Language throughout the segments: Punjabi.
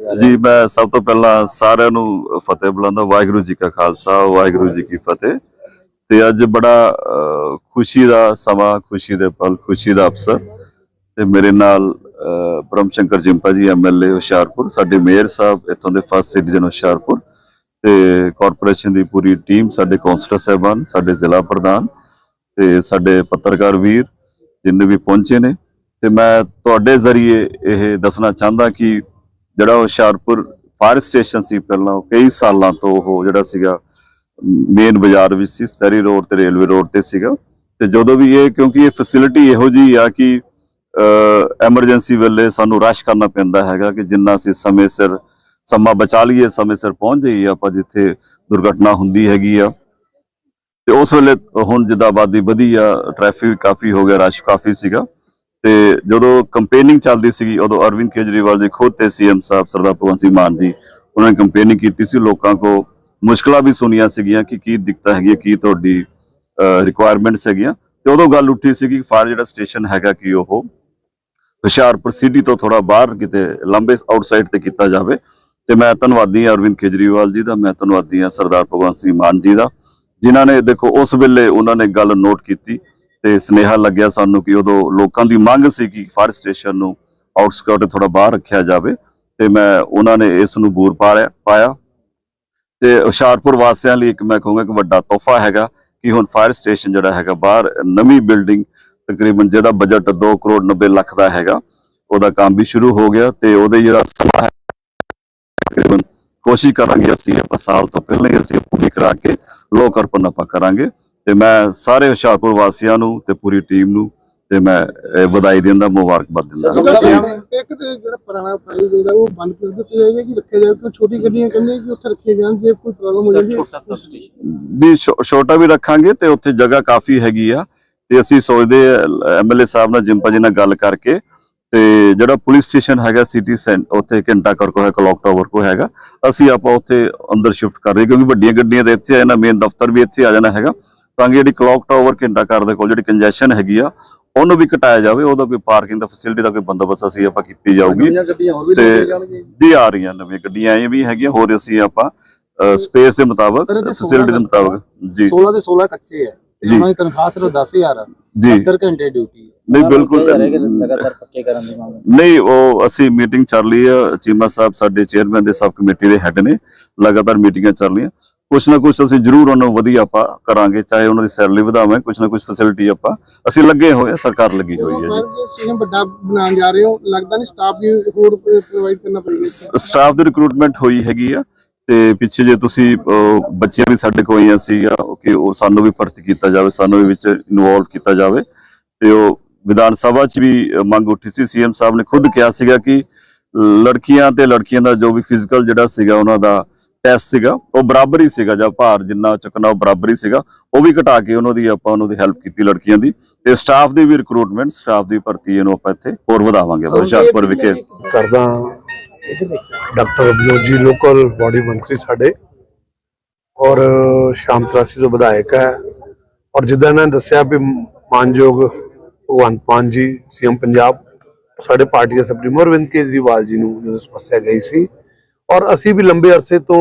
ਜੀ, ਮੈਂ ਸਭ ਤੋਂ ਪਹਿਲਾਂ ਸਾਰਿਆਂ ਨੂੰ ਫਤਿਹ ਬੁਲਾਉਂਦਾ ਵਾਹਿਗੁਰੂ ਜੀ ਕਾ ਖਾਲਸਾ, ਵਾਹਿਗੁਰੂ ਜੀ ਕੀ ਫਤਿਹ। ਤੇ ਅੱਜ ਬੜਾ ਖੁਸ਼ੀ ਦਾ ਸਮਾਂ, ਖੁਸ਼ੀ ਦੇ ਪਲ, ਖੁਸ਼ੀ ਦਾ ਅਵਸਰ। ਤੇ ਮੇਰੇ ਨਾਲ ਬ੍ਰਹਮ ਸ਼ੰਕਰ ਜਿੰਪਾ ਜੀ ਐਮਐਲਏ ਹੁਸ਼ਿਆਰਪੁਰ, ਸਾਡੇ ਮੇਅਰ ਸਾਹਿਬ, ਇੱਥੋਂ ਦੇ ਫਸਟ ਸਿਟੀਜ਼ਨ ਹੁਸ਼ਿਆਰਪੁਰ। ਤੇ ਕਾਰਪੋਰੇਸ਼ਨ ਦੀ ਪੂਰੀ ਟੀਮ ਸਾਡੇ ਕੌਂਸਲਰ ਸਾਹਿਬਾਨ, ਸਾਡੇ ਜ਼ਿਲ੍ਹਾ ਪ੍ਰਧਾਨ ਤੇ ਸਾਡੇ ਪੱਤਰਕਾਰ ਵੀਰ, ਜਿੰਨੇ ਵੀ ਪਹੁੰਚੇ ਨੇ। ਤੇ ਮੈਂ ਤੁਹਾਡੇ ਜ਼ਰੀਏ ਇਹ ਦੱਸਣਾ ਚਾਹੁੰਦਾ ਕਿ ਜਿਹੜਾ ਹੁਸ਼ਿਆਰਪੁਰ ਫਾਇਰ ਸਟੇਸ਼ਨ ਸੀ ਪਹਿਲਾਂ ਕਈ ਸਾਲਾਂ ਤੋਂ ਉਹ ਜਿਹੜਾ ਸੀਗਾ, ਮੇਨ ਬਾਜ਼ਾਰ ਵਿੱਚ ਸੀ ਸਤਰੀ ਰੋਡ ਤੇ, ਰੇਲਵੇ ਰੋਡ ਤੇ ਸੀਗਾ। ਤੇ ਜਦੋਂ ਵੀ ਇਹ, ਕਿਉਂਕਿ ਇਹ ਫੈਸਿਲਿਟੀ ਇਹੋ ਜੀ ਆ ਕਿ ਐਮਰਜੈਂਸੀ ਵੇਲੇ ਸਾਨੂੰ ਰਸ਼ ਕਰਨਾ ਪੈਂਦਾ ਹੈਗਾ ਕਿ ਜਿੰਨਾ ਅਸੀਂ ਸਮੇਂ ਸਿਰ, ਸਮਾਂ ਬਚਾ ਲਈਏ, ਸਮੇਂ ਸਿਰ ਪਹੁੰਚ ਜਾਈਏ, ਆਪਾਂ ਜਿੱਥੇ ਦੁਰਘਟਨਾ ਹੁੰਦੀ ਹੈਗੀ ਆ। ਤੇ ਉਸ ਵੇਲੇ ਹੁਣ ਜਿੱਦਾਂ ਆਬਾਦੀ ਵਧੀ ਆ ਟ੍ਰੈਫਿਕ ਕਾਫੀ ਹੋ ਗਿਆ ਰਸ਼ ਕਾਫੀ ਸੀਗਾ। ਤੇ ਜਦੋਂ ਕੰਪੇਨਿੰਗ ਚੱਲਦੀ ਸੀਗੀ, ਉਦੋਂ ਅਰਵਿੰਦ ਕੇਜਰੀਵਾਲ ਜੀ ਖੁਦ ਤੇ ਸੀਐਮ ਸਾਹਿਬ ਸਰਦਾਰ ਭਗਵੰਤ ਸਿੰਘ ਮਾਨ ਜੀ, ਉਹਨਾਂ ਨੇ ਕੰਪੇਨਿੰਗ ਕੀਤੀ ਸੀ। ਲੋਕਾਂ ਕੋ ਮੁਸ਼ਕਲਾਂ ਵੀ ਸੁਣੀਆਂ ਸੀਗੀਆਂ ਕਿ ਕੀ ਦਿੱਕਤਾਂ ਹੈਗੀਆਂ, ਕੀ ਤੁਹਾਡੀ ਰਿਕੁਆਇਰਮੈਂਟਸ ਹੈਗੀਆਂ। ਤੇ ਉਦੋਂ ਗੱਲ ਉੱਠੀ ਸੀ ਕਿ ਫਾਇਰ ਜਿਹੜਾ ਸਟੇਸ਼ਨ ਹੈਗਾ ਕਿ ਉਹ ਹੁਸ਼ਿਆਰਪੁਰ ਸਿਟੀ ਤੋਂ ਥੋੜਾ ਬਾਹਰ ਕਿਤੇ ਲੰਬੇ ਆਊਟਸਾਈਡ ਤੇ ਕੀਤਾ ਜਾਵੇ। ਤੇ ਮੈਂ ਧੰਨਵਾਦੀ ਹਾਂ ਅਰਵਿੰਦ ਕੇਜਰੀਵਾਲ ਜੀ ਦਾ, ਮੈਂ ਧੰਨਵਾਦੀ ਹਾਂ ਸਰਦਾਰ ਭਗਵੰਤ ਸਿੰਘ ਮਾਨ ਜੀ ਦਾ, ਜਿਨ੍ਹਾਂ ਨੇ ਦੇਖੋ ਉਸ ਵੇਲੇ ਉਹਨਾਂ ਨੇ ਗੱਲ ਨੋਟ ਕੀਤੀ ਤੇ ਸਨੇਹਾ ਲੱਗਿਆ ਸਾਨੂੰ ਕਿ ਉਦੋਂ ਲੋਕਾਂ ਦੀ ਮੰਗ ਸੀ ਕਿ ਫਾਇਰ ਸਟੇਸ਼ਨ ਨੂੰ ਆਊਟਸਕਰਟ ਥੋੜਾ ਬਾਹਰ ਰੱਖਿਆ ਜਾਵੇ ਤੇ ਮੈਂ ਉਹਨਾਂ ਨੇ ਇਸ ਨੂੰ ਬੂਰ ਪਾਇਆ ਪਾਇਆ। ਤੇ ਹੁਸ਼ਿਆਰਪੁਰ ਵਾਸੀਆਂ ਲਈ ਇੱਕ ਮੈਂ ਕਹੂੰਗਾ ਕਿ ਵੱਡਾ ਤੋਹਫਾ ਹੈਗਾ ਕਿ ਹੁਣ ਫਾਇਰ ਸਟੇਸ਼ਨ ਜਿਹੜਾ ਹੈਗਾ ਬਾਹਰ ਨਵੀਂ ਬਿਲਡਿੰਗ ਤਕਰੀਬਨ ਜਿਹਦਾ ਬਜਟ 2 ਕਰੋੜ 90 ਲੱਖ ਦਾ ਹੈਗਾ, ਉਹਦਾ ਕੰਮ ਵੀ ਸ਼ੁਰੂ ਹੋ ਗਿਆ ਤੇ ਉਹਦੇ ਜਿਹੜਾ ਸਮਾਂ ਹੈ, ਤਕਰੀਬਨ ਕੋਸ਼ਿਸ਼ ਕਰਾਂਗੇ ਅਸੀਂ ਆਪਾਂ ਸਾਲ ਤੋਂ ਪਹਿਲਾਂ ਹੀ ਅਸੀਂ ਪੂਰੀ ਕਰਾ ਕੇ ਲੋਕ ਅਰਪਣ ਆਪਾਂ ਕਰਾਂਗੇ। ਤੇ ਮੈਂ ਸਾਰੇ ਹੁਸ਼ਿਆਰਪੁਰ ਵਾਸੀਆਂ ਨੂੰ ਤੇ ਪੂਰੀ ਟੀਮ ਨੂੰ ਤੇ ਮੈਂ ਇਹ ਵਧਾਈ ਦਿੰਦਾ ਮੁਬਾਰਕਬਾਦ ਦਿੰਦਾ ਇੱਕ ਤੇ ਜਿਹੜਾ ਪੁਰਾਣਾ ਫਾਈਲ ਜਿਹੜਾ ਉਹ ਬੰਦ ਕਰ ਦਿੱਤਾ ਜਾਏਗਾ ਕਿ ਰੱਖਿਆ ਜਾਵੇ ਕਿਉਂ ਛੋਟੀ ਗੱਡੀਆਂ ਕਹਿੰਦੇ ਕਿ ਉੱਥੇ ਰੱਖੀਆਂ ਜਾਣ ਜੇ ਕੋਈ ਪ੍ਰੋਬਲਮ ਹੋ ਜਾਂਦੀ ਹੈ। ਜੀ ਛੋ- ਛੋਟਾ ਵੀ ਰੱਖਾਂਗੇ ਤੇ ਉੱਥੇ ਜਗ੍ਹਾ ਕਾਫੀ ਹੈਗੀ ਆ ਤੇ ਅਸੀਂ ਸੋਚਦੇ ਐਮਐਲਏ ਸਾਹਿਬ ਨਾਲ ਜਿੰਪਾ ਜੀ ਨਾਲ ਗੱਲ ਕਰਕੇ ਤੇ ਜਿਹੜਾ ਪੁਲਿਸ ਸਟੇਸ਼ਨ ਹੈਗਾ ਸਿਟੀ ਸੈਂਟ ਉੱਥੇ ਘੰਟਾ ਕਰ ਕੋ ਹੈ ਕਲੌਕ ਟਾਵਰ ਕੋ ਹੈਗਾ ਅਸੀਂ ਆਪਾਂ ਉੱਥੇ ਅੰਦਰ ਸ਼ਿਫਟ ਕਰ ਰਹੇ ਕਿਉਂਕਿ ਵੱਡੀਆਂ ਗੱਡੀਆਂ ਤੇ ਇੱਥੇ ਆ ਜਾਣਾ ਮੇਨ ਦਫ਼ਤਰ ਵੀ ਇੱਥੇ ਆ ਜਾਣਾ ਹੈਗਾ। ਤਾਂ ਕਿ ਜਿਹੜੀ ਕਲੌਕ ਟਾਵਰ ਘੰਟਾ ਘਰ ਦੇ ਕੋਲ ਜਿਹੜੀ ਕੰਜੈਸ਼ਨ ਹੈਗੀ ਆ ਉਹਨੂੰ ਵੀ ਘਟਾਇਆ ਜਾਵੇ ਉਹਦਾ ਕੋਈ ਪਾਰਕਿੰਗ ਦਾ ਫੈਸਿਲਿਟੀ ਦਾ ਕੋਈ ਬੰਦੋਬਸਤ ਅਸੀਂ ਆਪਾਂ ਕੀਤੀ ਜਾਊਗੀ। ਨਵੀਆਂ ਗੱਡੀਆਂ ਹੋਰ ਵੀ ਤੇ ਜੀ ਆ ਰਹੀਆਂ ਨਵੀਆਂ ਗੱਡੀਆਂ ਇਹ ਵੀ ਹੈਗੀਆਂ ਹੋਰ ਅਸੀਂ ਆਪਾਂ ਸਪੇਸ ਦੇ ਮੁਤਾਬਕ ਫੈਸਿਲਿਟੀ ਦੇ ਮੁਤਾਬਕ ਜੀ। 16 ਦੇ 16 ਕੱਚੇ ਜੀ। ਉਹਨਾਂ ਦੀ ਤਨਖਾਹ ਸਿਰਫ 10000 ਹੈ ਜੀ। 70 ਘੰਟੇ ਡਿਊਟੀ ਨਹੀਂ ਬਿਲਕੁਲ ਲਗਾਤਾਰ ਪੱਕੇ ਕਰਨ ਦੀ ਮੰਗ। ਨਹੀਂ ਉਹ ਅਸੀਂ ਮੀਟਿੰਗ ਚੱਲ ਰਹੀ ਹੈ ਚੀਮਾ ਸਾਹਿਬ ਸਾਡੇ ਚੇਅਰਮੈਨ ਦੇ ਸਬ ਕਮੇਟੀ ਦੇ ਹੈੱਡ ਨੇ। ਲਗਾਤਾਰ ਮੀਟਿੰਗਾਂ ਚੱਲ ਰਹੀਆਂ। ਕੁਛ ਨਾ ਕੁਛ ਅਸੀਂ ਜ਼ਰੂਰ ਉਹਨਾਂ ਨੂੰ ਵਧੀਆ ਆਪਾਂ ਕਰਾਂਗੇ ਚਾਹੇ ਉਹਨਾਂ ਦੀ ਸੈਲਰੀ ਵਧਾਵਾਂ ਕੁਛ ਨਾ ਕੁਛ ਫੈਸਿਲਿਟੀ ਆਪਾਂ ਅਸੀਂ ਲੱਗੇ ਹੋਏ ਆ ਸਰਕਾਰ ਲੱਗੀ ਹੋਈ ਹੈ ਜੀ। ਸਟੇਸ਼ਨ ਵੱਡਾ ਬਣਾਉਣ ਜਾ ਰਹੇ ਹੋ ਲੱਗਦਾ ਨਹੀਂ ਸਟਾਫ ਵੀ ਹੋਰ ਪ੍ਰੋਵਾਈਡ ਕਰਨਾ ਪੜੇਗਾ ਸਟਾਫ ਦੀ ਰਿਕਰੂਟਮੈਂਟ ਹੋਈ ਹੈਗੀ ਆ ਤੇ ਪਿੱਛੇ ਜੇ ਤੁਸੀਂ ਬੱਚੀਆਂ ਵੀ ਸਾਡੇ ਕੋਲ ਆਈਆਂ ਸੀ ਕਿ ਉਹ ਸਾਨੂੰ ਵੀ ਭਰਤੀ ਕੀਤਾ ਜਾਵੇ ਸਾਨੂੰ ਵੀ ਵਿੱਚ ਇਨਵੋਲਵ ਕੀਤਾ ਜਾਵੇ ਤੇ ਉਹ ਵਿਧਾਨ ਸਭਾ 'ਚ ਵੀ ਮੰਗ ਉੱਠੀ ਸੀ ਸੀਐਮ ਸਾਹਿਬ ਨੇ ਖੁਦ ਕਿਹਾ ਸੀਗਾ ਕਿ ਲੜਕੀਆਂ ਤੇ ਲੜਕੀਆਂ ਦਾ ਜੋ ਵੀ ਫਿਜ਼ੀਕਲ ਜਿਹੜਾ ਸੀਗਾ ਉਹਨਾਂ ਦਾ ਟੈਸਟ ਸੀਗਾ ਉਹ ਬਰਾਬਰ ਹੀ ਸੀਗਾ ਜਾਂ ਭਾਰ ਜਿੰਨਾ ਚੁੱਕਣਾ ਉਹ ਬਰਾਬਰ ਹੀ ਸੀਗਾ ਉਹ ਵੀ ਘਟਾ ਕੇ ਉਹਨਾਂ ਦੀ ਆਪਾਂ ਉਹਨਾਂ ਦੀ ਹੈਲਪ ਕੀਤੀ ਲੜਕੀਆਂ ਦੀ ਤੇ ਸਟਾਫ ਦੀ ਵੀ ਰਿਕਰੂਟਮੈਂਟ ਸਟਾਫ ਦੀ ਭਰਤੀ ਇਹਨੂੰ ਆਪਾਂ ਇੱਥੇ ਹੋਰ ਵਧਾਵਾਂਗੇ ਹੁਸ਼ਿਆਰਪੁਰ ਵਿਖੇ। ਕਰਦਾ ਡਾਕਟਰ ਅਭਜੋਤ ਜੀ ਲੋਕਲ ਬਾਡੀ ਮੰਤਰੀ ਸਾਡੇ ਔਰ ਸ਼ਾਮ ਤਰਾਸੀ ਤੋਂ ਵਿਧਾਇਕ ਹੈ ਔਰ ਜਿੱਦਾਂ ਇਹਨਾਂ ਨੇ ਦੱਸਿਆ ਵੀ ਮਾਨਯੋਗ ਭਗਵੰਤ ਮਾਨ ਜੀ ਸੀਐਮ ਪੰਜਾਬ ਸਾਡੇ ਪਾਰਟੀ ਦੇ ਸੁਪਰੀਮੋ ਅਰਵਿੰਦ ਕੇਜਰੀਵਾਲ ਜੀ ਨੂੰ ਜਦੋਂ ਸਮੱਸਿਆ ਗਈ ਸੀ ਔਰ ਅਸੀਂ ਵੀ ਲੰਬੇ ਅਰਸੇ ਤੋਂ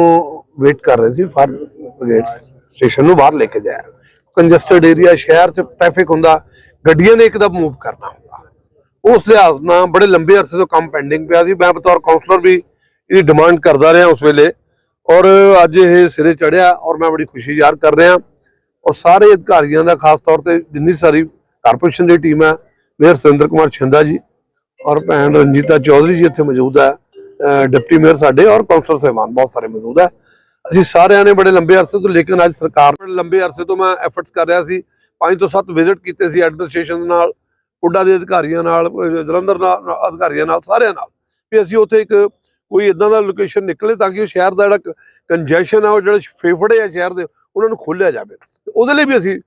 ਵੇਟ ਕਰ ਰਹੇ ਸੀ ਫਾਇਰ ਬ੍ਰਿਗੇਡ ਸਟੇਸ਼ਨ ਨੂੰ ਬਾਹਰ ਲੈ ਕੇ ਜਾਇਆ। ਕੰਜਸਟਡ ਏਰੀਆ ਸ਼ਹਿਰ 'ਚ ਟ੍ਰੈਫਿਕ ਹੁੰਦਾ, ਗੱਡੀਆਂ ਨੇ ਇੱਕਦਮ ਮੂਵ ਕਰਨਾ ਹੁੰਦਾ। ਉਸ ਲਿਹਾਜ਼ ਨਾਲ ਬੜੇ ਲੰਬੇ ਅਰਸੇ ਤੋਂ ਕੰਮ ਪੈਂਡਿੰਗ ਪਿਆ ਸੀ। ਮੈਂ ਬਤੌਰ ਕਾਉਂਸਲਰ ਵੀ ਇਹਦੀ ਡਿਮਾਂਡ ਕਰਦਾ ਰਿਹਾ ਉਸ ਵੇਲੇ। ਔਰ ਅੱਜ ਇਹ ਸਿਰੇ ਚੜਿਆ ਔਰ ਮੈਂ ਬੜੀ ਖੁਸ਼ੀ ਜ਼ਾਹਰ ਕਰ ਰਿਹਾ। ਔਰ ਸਾਰੇ ਅਧਿਕਾਰੀਆਂ ਦਾ ਖਾਸ ਤੌਰ ਤੇ ਜਿੰਨੀ ਸਾਰੀ ਕਾਰਪੋਰੇਸ਼ਨ ਦੀ ਟੀਮ ਹੈ, ਮੇਅਰ ਸੁਰਿੰਦਰ ਕੁਮਾਰ ਛਿੰਦਾ ਜੀ ਔਰ ਭੈਣ ਰਣਜੀਤਾ ਚੌਧਰੀ ਜੀ ਇੱਥੇ ਮੌਜੂਦ ਹੈ। ਡਿਪਟੀ ਮੇਅਰ ਸਾਡੇ ਔਰ ਕਾਉਂਸਲਰ ਸਹਿਬਾਨ ਬਹੁਤ ਸਾਰੇ ਮੌਜੂਦ ਹੈ। ਅਸੀਂ ਸਾਰਿਆਂ ਨੇ ਬੜੇ ਲੰਬੇ ਅਰਸੇ ਤੋਂ ਲੇਕਿਨ ਅੱਜ ਸਰਕਾਰ ਬੜੇ ਲੰਬੇ ਅਰਸੇ ਤੋਂ ਮੈਂ ਐਫਰਟਸ ਕਰ ਰਿਹਾ ਸੀ। ਪੰਜ ਤੋਂ ਸੱਤ ਵਿਜ਼ਿਟ ਕੀਤੇ ਸੀ ਐਡਮਿਨਿਸਟ੍ਰੇਸ਼ਨ ਨਾਲ ਪੁੱਡਾ ਦੇ ਅਧਿਕਾਰੀਆਂ ਨਾਲ ਜਲੰਧਰ ਨਾਲ ਅਧਿਕਾਰੀਆਂ ਨਾਲ ਸਾਰਿਆਂ ਨਾਲ। ਵੀ ਅਸੀਂ ਉੱਥੇ ਇੱਕ ਕੋਈ ਇਦਾਂ ਦਾ ਲੋਕੇਸ਼ਨ ਨਿਕਲੇ ਤਾਂ ਕਿ ਉਹ ਸ਼ਹਿਰ ਦਾ ਜਿਹੜਾ ਕੰਜੈਸ਼ਨ ਆ ਉਹ ਜਿਹੜੇ ਫੇਫੜੇ ਆ ਸ਼ਹਿਰ ਦੇ ਉਹਨਾਂ ਨੂੰ ਖੋਲਿਆ ਜਾਵੇ। ਉਹਦੇ ਲਈ ਵੀ ਅਸੀਂ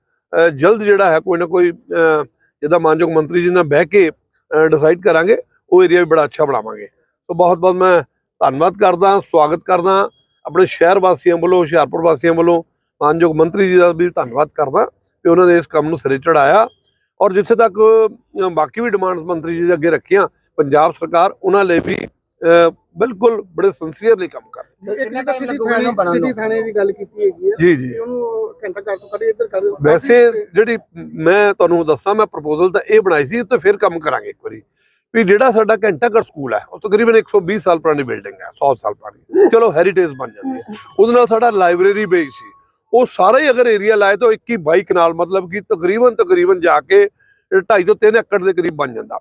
ਜਲਦ ਜਿਹੜਾ ਹੈ ਕੋਈ ਨਾ ਕੋਈ ਅਹ, ਜਿੱਦਾਂ ਮਾਨਯੋਗ ਮੰਤਰੀ ਜੀ ਨਾਲ ਬਹਿ ਕੇ ਡਿਸਾਈਡ ਕਰਾਂਗੇ ਉਹ ਏਰੀਆ ਵੀ ਬੜਾ ਅੱਛਾ ਬਣਾਵਾਂਗੇ। ਸੋ ਬਹੁਤ ਬਹੁਤ ਮੈਂ ਧੰਨਵਾਦ ਕਰਦਾ ਸਵਾਗਤ ਕਰਦਾ ਆਪਣੇ ਸ਼ਹਿਰ ਵਾਸੀਆਂ ਵੱਲੋਂ ਹੁਸ਼ਿਆਰਪੁਰ ਵਾਸੀਆਂ ਵੱਲੋਂ ਮਾਨਯੋਗ ਮੰਤਰੀ ਜੀ ਦਾ ਵੀ ਧੰਨਵਾਦ ਕਰਦਾ ਕਿ ਉਹਨਾਂ ਨੇ ਇਸ ਕੰਮ ਨੂੰ ਸਿਰੇ ਚੜਾਇਆ ਔਰ ਜਿੱਥੇ ਤੱਕ ਬਾਕੀ ਵੀ ਡਿਮਾਂਡਸ ਮੰਤਰੀ ਜੀ ਦੇ ਅੱਗੇ ਰੱਖੀਆਂ ਪੰਜਾਬ ਸਰਕਾਰ ਉਹਨਾਂ ਲਈ ਵੀ ਬਿਲਕੁਲ ਬੜੇ ਸਿੰਸੀਅਰਲੀ ਕੰਮ ਕਰ। ਵੈਸੇ ਜਿਹੜੀ ਮੈਂ ਤੁਹਾਨੂੰ ਦੱਸਣਾ ਮੈਂ ਪ੍ਰਪੋਜ਼ਲ ਤਾਂ ਇਹ ਬਣਾਈ ਸੀ ਤੇ ਫਿਰ ਕੰਮ ਕਰਾਂਗੇ ਇੱਕ ਵਾਰੀ। ਵੀ ਜਿਹੜਾ ਸਾਡਾ ਘੰਟਾ ਘਰ ਸਕੂਲ ਹੈ ਉਹ ਤਕਰੀਬਨ 120 ਸਾਲ ਪੁਰਾਣੀ ਬਿਲਡਿੰਗ ਹੈ 100 ਸਾਲ ਪੁਰਾਣੀ। ਚਲੋ ਹੈਰੀਟੇਜ ਬਣ ਜਾਂਦੀ ਹੈ। ਉਹਦੇ ਨਾਲ ਸਾਡਾ ਲਾਇਬ੍ਰੇਰੀ ਬੇਸ ਸੀ। ਉਹ ਸਾਰਾ ਹੀ ਅਗਰ ਏਰੀਆ ਲਾਏ ਤਾਂ 21 ਬਾਈਕ ਨਾਲ ਮਤਲਬ ਕਿ ਤਕਰੀਬਨ ਤਕਰੀਬਨ ਜਾ ਕੇ 2.5 ਤੋਂ 3 ਏਕੜ ਦੇ ਕਰੀਬ ਬਣ ਜਾਂਦਾ।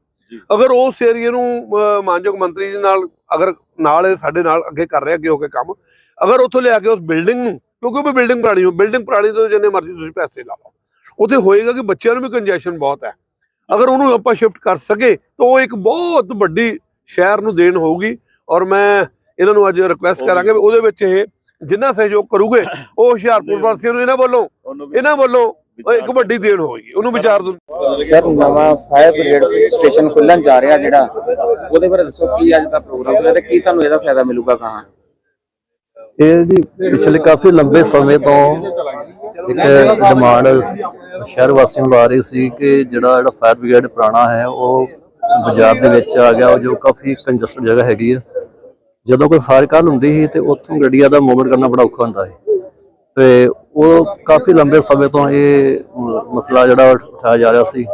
ਅਗਰ ਉਸ ਏਰੀਆ ਨੂੰ ਮਾਨਯੋਗ ਮੰਤਰੀ ਜੀ ਨਾਲ ਅਗਰ ਨਾਲ ਸਾਡੇ ਨਾਲ ਅੱਗੇ ਕਰ ਰਿਹਾ ਅੱਗੇ ਹੋ ਕੇ ਕੰਮ ਅਗਰ ਉੱਥੋਂ ਲਿਆ ਕੇ ਉਸ ਬਿਲਡਿੰਗ ਨੂੰ ਕਿਉਂਕਿ ਉਹ ਬਿਲਡਿੰਗ ਪੁਰਾਣੀ ਹੋ ਬਿਲਡਿੰਗ ਪੁਰਾਣੀ ਤੋਂ ਜਿੰਨੇ ਮਰਜ਼ੀ ਤੁਸੀਂ ਪੈਸੇ ਲਓ। ਉੱਥੇ ਹੋਏਗਾ ਕਿ ਬੱਚਿਆਂ ਨੂੰ ਵੀ ਕੰਜੈਸ਼ਨ ਬਹੁਤ ਹੈ। ਅਗਰ ਉਹਨੂੰ ਆਪਾਂ ਸ਼ਿਫਟ ਕਰ ਸਕੇ ਤਾਂ ਉਹ ਇੱਕ ਬਹੁਤ ਵੱਡੀ ਸ਼ਹਿਰ ਨੂੰ ਦੇਣ ਹੋਊਗੀ। ਔਰ ਮੈਂ ਇਹਨਾਂ ਨੂੰ ਅੱਜ ਰਿਕੁਐਸਟ ਕਰਾਂਗੇ ਵੀ ਉਹਦੇ ਵਿੱਚ ਇਹ ਜਿੰਨਾ ਸਹਿਯੋਗ ਕਰੂਗੇ ਉਹ ਹੁਸ਼ਿਆਰਪੁਰ ਵਾਸੀਆਂ ਨੂੰ ਇਹਨਾਂ ਵੱਲੋਂ ਇਹਨਾਂ ਵੱਲੋਂ ਉਹ ਇੱਕ ਵੱਡੀ ਦੇਣ ਹੋਏਗੀ ਉਹਨੂੰ ਵਿਚਾਰ ਦੋ ਸਰ ਨਵਾਂ ਫਾਇਰ ਬ੍ਰਿਗੇਡ ਸਟੇਸ਼ਨ ਖੁੱਲਣ ਜਾ ਰਿਹਾ ਜਿਹੜਾ ਉਹਦੇ ਬਾਰੇ ਦੱਸੋ ਕੀ ਅੱਜ ਦਾ ਪ੍ਰੋਗਰਾਮ ਹੋਇਆ ਤੇ ਕੀ ਤੁਹਾਨੂੰ ਇਹਦਾ ਫਾਇਦਾ ਮਿਲੂਗਾ ਕਹਾਂ? ਇਹ ਜੀ ਪਿਛਲੇ ਕਾਫੀ ਲੰਬੇ ਸਮੇਂ ਤੋਂ ਇੱਕ ਡਿਮਾਂਡ ਸ਼ਹਿਰ ਵਾਸੀਆਂ ਨੂੰ ਆ ਰਹੀ ਸੀ ਕਿ ਜਿਹੜਾ ਜਿਹੜਾ ਫਾਇਰ ਬ੍ਰਿਗੇਡ ਪੁਰਾਣਾ ਹੈ, ਉਹ ਬਾਜ਼ਾਰ ਦੇ ਵਿੱਚ ਆ ਗਿਆ, ਉਹ ਜੋ ਕਾਫੀ ਕੰਜਸਟਡ ਜਗ੍ਹਾ ਹੈਗੀ ਹੈ। ਜਦੋਂ ਕੋਈ ਫਾਇਰ ਕਾਲ ਹੁੰਦੀ ਸੀ ਤੇ ਉੱਥੋਂ ਗੱਡੀਆਂ ਦਾ ਮੂਵਮੈਂਟ ਕਰਨਾ ਬੜਾ ਔਖਾ ਹੁੰਦਾ ਸੀ। ਤੇ ਉਹ ਕਾਫੀ ਲੰਬੇ ਸਮੇਂ ਤੋਂ ਇਹ ਮਸਲਾ ਜਿਹੜਾ ਉਹ ਉਠਾਇਆ ਜਾ ਰਿਹਾ ਸੀ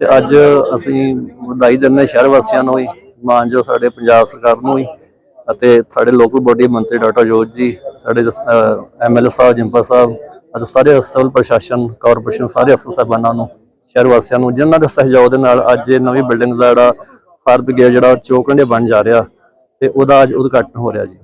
ਤੇ ਅੱਜ ਅਸੀਂ ਵਧਾਈ ਦਿੰਦੇ ਸ਼ਹਿਰ ਵਾਸੀਆਂ ਨੂੰ ਵੀ ਮਾਨ ਜੋ ਸਾਡੇ ਪੰਜਾਬ ਸਰਕਾਰ ਨੂੰ ਵੀ। ਅਤੇ ਸਾਡੇ ਲੋਕਲ ਬੋਡੀ ਮੰਤਰੀ ਡਾਕਟਰ ਜੋਤ ਜੀ, ਸਾਡੇ ਐਮਐਲਏ ਸਾਹਿਬ ਜਿੰਪਾ ਸਾਹਿਬ ਅਤੇ ਸਾਰੇ ਸਿਵਲ ਪ੍ਰਸ਼ਾਸਨ ਕਾਰਪੋਰੇਸ਼ਨ ਸਾਰੇ ਅਫਸਰ ਸਾਹਿਬਾਨਾਂ ਨੂੰ ਸ਼ਹਿਰ ਵਾਸੀਆਂ ਨੂੰ, ਜਿਨ੍ਹਾਂ ਦੇ ਸਹਿਯੋਗ ਦੇ ਨਾਲ ਅੱਜ ਇਹ ਨਵੀਂ ਬਿਲਡਿੰਗ ਦਾ ਜਿਹੜਾ ਫਾਇਰ ਬ੍ਰਿਗੇਡ ਜਿਹੜਾ ਚੌਕੰਡੇ ਬਣ ਜਾ ਰਿਹਾ ਤੇ ਉਹਦਾ ਅੱਜ ਉਦਘਾਟਨ ਹੋ ਰਿਹਾ ਜੀ।